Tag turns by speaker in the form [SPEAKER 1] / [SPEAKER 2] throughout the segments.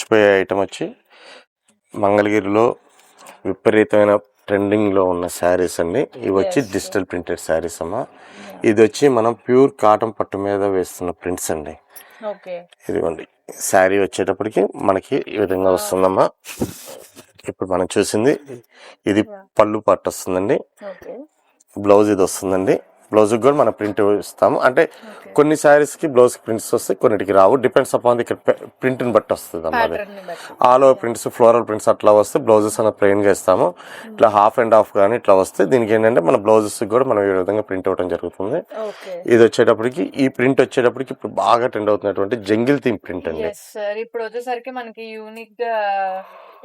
[SPEAKER 1] మించిపోయే item వచ్చి మంగళగిరిలో విపరీతమైన ట్రెండింగ్లో ఉన్న శారీస్ అండి. ఇవి వచ్చి డిజిటల్ ప్రింటెడ్ శారీస్ అమ్మ. ఇది వచ్చి మనం ప్యూర్ కాటన్ పట్టు మీద వేస్తున్న ప్రింట్స్ అండి. ఇదిగోండి. శారీ వచ్చేటప్పటికి మనకి ఈ విధంగా వస్తుందమ్మా. ఇప్పుడు మనం చూసింది ఇది పళ్ళు పట్టు వస్తుందండి. బ్లౌజ్ ఇది వస్తుందండి. బ్లౌజ్ కూడా మనం ప్రింట్ ఇస్తాము. అంటే కొన్ని శారీస్కి బ్లౌజ్ ప్రింట్స్ వస్తాయి కొన్నిటికి రావు. డిపెండ్స్ అపాన్ ఇక్కడ ప్రింట్ని బట్టి వస్తుంది
[SPEAKER 2] బట్టి.
[SPEAKER 1] All over prints floral prints అట్లా వస్తే బ్లౌజెస్ అన్న ప్లెయిన్గా ఇస్తాము ఇట్లా హాఫ్ అండ్ హాఫ్ కానీ ఇట్లా వస్తే దీనికి ఏంటంటే మన బ్లౌజెస్ కూడా మనం ఈ విధంగా ప్రింట్ అవ్వడం జరుగుతుంది. ఇది వచ్చేటప్పటికి ఈ ప్రింట్ వచ్చేటప్పటికి ఇప్పుడు బాగా ట్రెండ్ అవుతున్నటువంటి జంగిల్ థీమ్ ప్రింట్ అండి.
[SPEAKER 2] ఇప్పుడు వచ్చేసరికి మనకి యూనిక్గా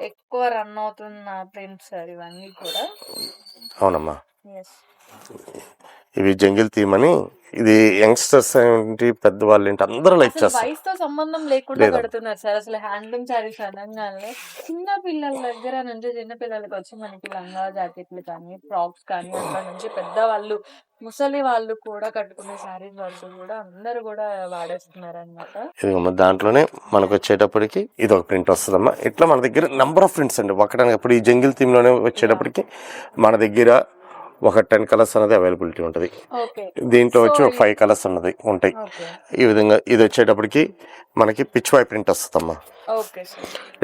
[SPEAKER 2] ఎక్కువ రన్ అవుతున్న ప్రింట్స్ సార్ ఇవన్నీ కూడా.
[SPEAKER 1] అవునమ్మా. ఇవి జంగిల్ థీమ్ అని. ఇది యంగ్స్టర్స్ ఏంటి పెద్దవాళ్ళు ఏంటి అందరూ లైక్ చేస్తారు.
[SPEAKER 2] వయసుతో సంబంధం లేకుండా
[SPEAKER 1] లేదమ్మా.
[SPEAKER 2] కడుతున్నారు సార్. అసలు హ్యాండ్లూమ్ శారీస్ అనగానే చిన్న పిల్లల దగ్గర నుంచి చిన్న పిల్లలకి వచ్చి మనకి లంగా జాకెట్లు కానీ ఫ్రాక్స్ కానీ అక్కడ నుంచి పెద్ద వాళ్ళు ముసలి వాళ్ళు కూడా కట్టుకునే శారీస్ వరకు కూడా అందరూ కూడా వాడేస్తున్నారు అనమాట
[SPEAKER 1] ఇదిగోమ్మా దాంట్లోనే మనకు వచ్చేటప్పటికి ఇది ఒక ప్రింట్ వస్తుందమ్మా. ఇట్లా మన దగ్గర నెంబర్ ఆఫ్ ప్రింట్స్ అండి. ఒకటానికి ఇప్పుడు ఈ జంగిల్ థీమ్లోనే వచ్చేటప్పటికి మన దగ్గర ఒక టెన్ కలర్స్ అనేది అవైలబిలిటీ ఉంటుంది. దీంట్లో వచ్చి ఒక ఫైవ్ కలర్స్ ఉన్నది ఉంటాయి. ఈ విధంగా ఇది వచ్చేటప్పటికి మనకి పిచ్ వై ప్రింట్ వస్తుందమ్మా.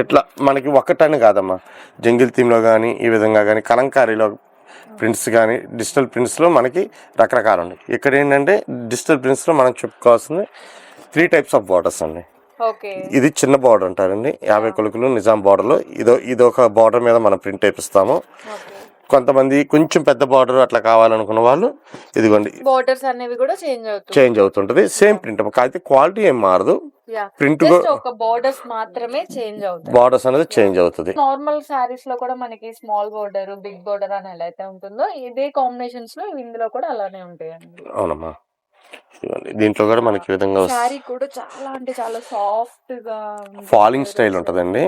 [SPEAKER 1] ఇట్లా మనకి ఒక్కటని కాదమ్మా. జంగిల్ థీమ్లో కానీ ఈ విధంగా కానీ కలంకారీలో ప్రింట్స్ కానీ డిజిటల్ ప్రింట్స్లో మనకి రకరకాలు ఉన్నాయి. ఇక్కడ ఏంటంటే డిజిటల్ ప్రింట్స్లో మనం చెప్పుకోవాల్సింది త్రీ టైప్స్ ఆఫ్ బార్డర్స్ అండి. ఇది చిన్న బార్డర్ అంటారండి. యాభై కొలుకులు నిజాం బార్డర్లో ఇదో ఇది ఒక బార్డర్ మీద మనం ప్రింట్ వేపిస్తాము
[SPEAKER 2] ఓకే.
[SPEAKER 1] కొంతమంది కొంచెం పెద్ద బార్డర్ అట్లా కావాలనుకున్న వాళ్ళు ఇదిగోండి.
[SPEAKER 2] బోర్డర్స్ అనేవి కూడా చేంజ్ అవుతుంది
[SPEAKER 1] చేంజ్ అవుతుంటది. సేమ్ ప్రింట్ కాకపోతే క్వాలిటీ ఏం మారదు. ప్రింట్
[SPEAKER 2] ఒక బోర్డర్స్ మాత్రమే చేంజ్ అవుతాయి.
[SPEAKER 1] బార్డర్స్ అనేది చేంజ్ అవుతుంది.
[SPEAKER 2] నార్మల్ సారీస్లో కూడా మనకి స్మాల్ బోర్డర్ బిగ్ బోర్డర్ అని ఎలా అయితే ఉంటుందో ఇదే కాంబినేషన్స్లో ఇందులో కూడా అలానే ఉంటాయండి.
[SPEAKER 1] అవునమ్మా. ఇదిగోండి. దీంట్లో కూడా మనకి ఈ విధంగా
[SPEAKER 2] శారీ కూడా చాలా అంటే చాలా సాఫ్ట్గా
[SPEAKER 1] ఫాలింగ్ స్టైల్ ఉంటదండి.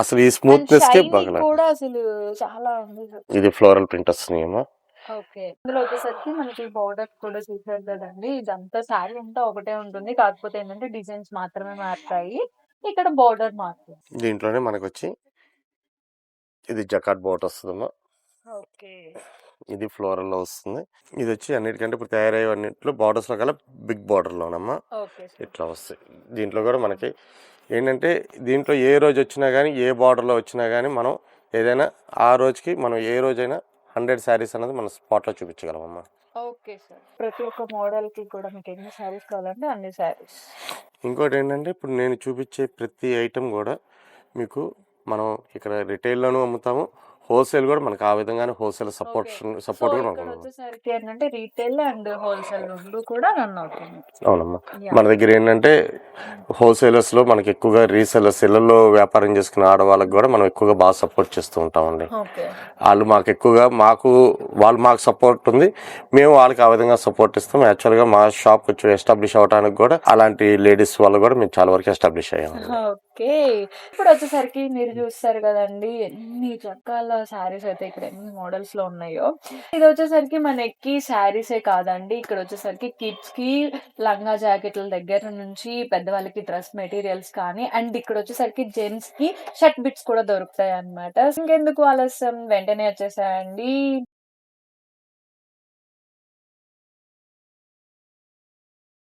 [SPEAKER 1] అసలు ఈ స్మూత్నెస్కి బాగా
[SPEAKER 2] కూడా అసలు చాలా
[SPEAKER 1] ఇది ఫ్లోరల్ ప్రింట్ వస్తున్నాయేమో.
[SPEAKER 2] ఓకే. ఇందులో వచ్చేసరికి మనకి బోర్డర్ కూడా చూసారు కదండి. ఇదంతా శారీ అంతా ఒకటే ఉంటుంది. కాకపోతే ఏంటంటే డిజైన్స్ మాత్రమే మారుతాయి. ఇక్కడ బోర్డర్ మారుతుంది.
[SPEAKER 1] దీంట్లోనే మనకు వచ్చి ఇది జకాట్ బోట్ వస్తుందమ్మా ఇది ఫ్లోరల్లో వస్తుంది. ఇది వచ్చి అన్నిటికంటే ఇప్పుడు తయారయ్యే అన్నింటిలో బార్డర్స్లో కల్లా బిగ్ బార్డర్ లోనమ్మా
[SPEAKER 2] ఓకే
[SPEAKER 1] ఇట్లా వస్తాయి. దీంట్లో కూడా మనకి ఏంటంటే దీంట్లో ఏ రోజు వచ్చినా కానీ ఏ బార్డర్లో వచ్చినా కానీ మనం ఏదైనా ఆ రోజుకి మనం ఏ రోజైనా హండ్రెడ్ శారీస్ అనేది మనం స్పాట్లో చూపించగలమమ్మా.
[SPEAKER 2] Okay sir. ప్రతి ఒక్క మోడల్కి కూడా మీకు ఎన్ని శారీస్ కావాలంటే అన్ని శారీస్.
[SPEAKER 1] ఇంకోటి ఏంటంటే ఇప్పుడు నేను చూపించే ప్రతి ఐటెం కూడా మీకు మనం ఇక్కడ రిటైల్లోనూ అమ్ముతాము. హోల్సేల్ కూడా మనకు ఆ విధంగానే హోల్సేల్ సపోర్ట్ సపోర్ట్ కూడా మనకు
[SPEAKER 2] ఇక్కడ
[SPEAKER 1] ఉంది.
[SPEAKER 2] వచ్చేసరికి ఏంటంటే రీటైల్ అండ్ హోల్సేల్ రెండు కూడా రన్ అవుతుంది
[SPEAKER 1] అవునమ్మా. మన దగ్గర ఏంటంటే హోల్సేలర్స్లో మనకి ఎక్కువగా రీసెలర్స్ ఇళ్ళలో వ్యాపారం చేసుకునే ఆడవాళ్ళకి కూడా మనం ఎక్కువగా బాగా సపోర్ట్ చేస్తూ ఉంటామండి. వాళ్ళు మాకు ఎక్కువగా మాకు వాళ్ళు మాకు సపోర్ట్ ఉంది. మేము వాళ్ళకి ఆ విధంగా సపోర్ట్ ఇస్తాం. యాక్చువల్గా మా షాప్ ఎస్టాబ్లిష్ అవ్వడానికి కూడా అలాంటి లేడీస్ వాళ్ళు కూడా మేము చాలా వరకు ఎస్టాబ్లిష్ అయ్యాము
[SPEAKER 2] ఓకే. ఇప్పుడు వచ్చేసరికి మీరు చూస్తారు కదండి ఎన్ని రకాల శారీస్ అయితే ఇక్కడ ఎన్ని మోడల్స్లో ఉన్నాయో. ఇది వచ్చేసరికి మనకి శారీసే కాదండి. ఇక్కడ వచ్చేసరికి కిడ్స్కి లంగా జాకెట్ల దగ్గర నుంచి పెద్దవాళ్ళకి డ్రెస్ మెటీరియల్స్ కానీ అండ్ ఇక్కడ వచ్చేసరికి జెంట్స్కి షర్ట్ బిట్స్ కూడా దొరుకుతాయి అన్నమాట ఇంకెందుకు ఆలస్యం? వెంటనే వచ్చేసాయండి.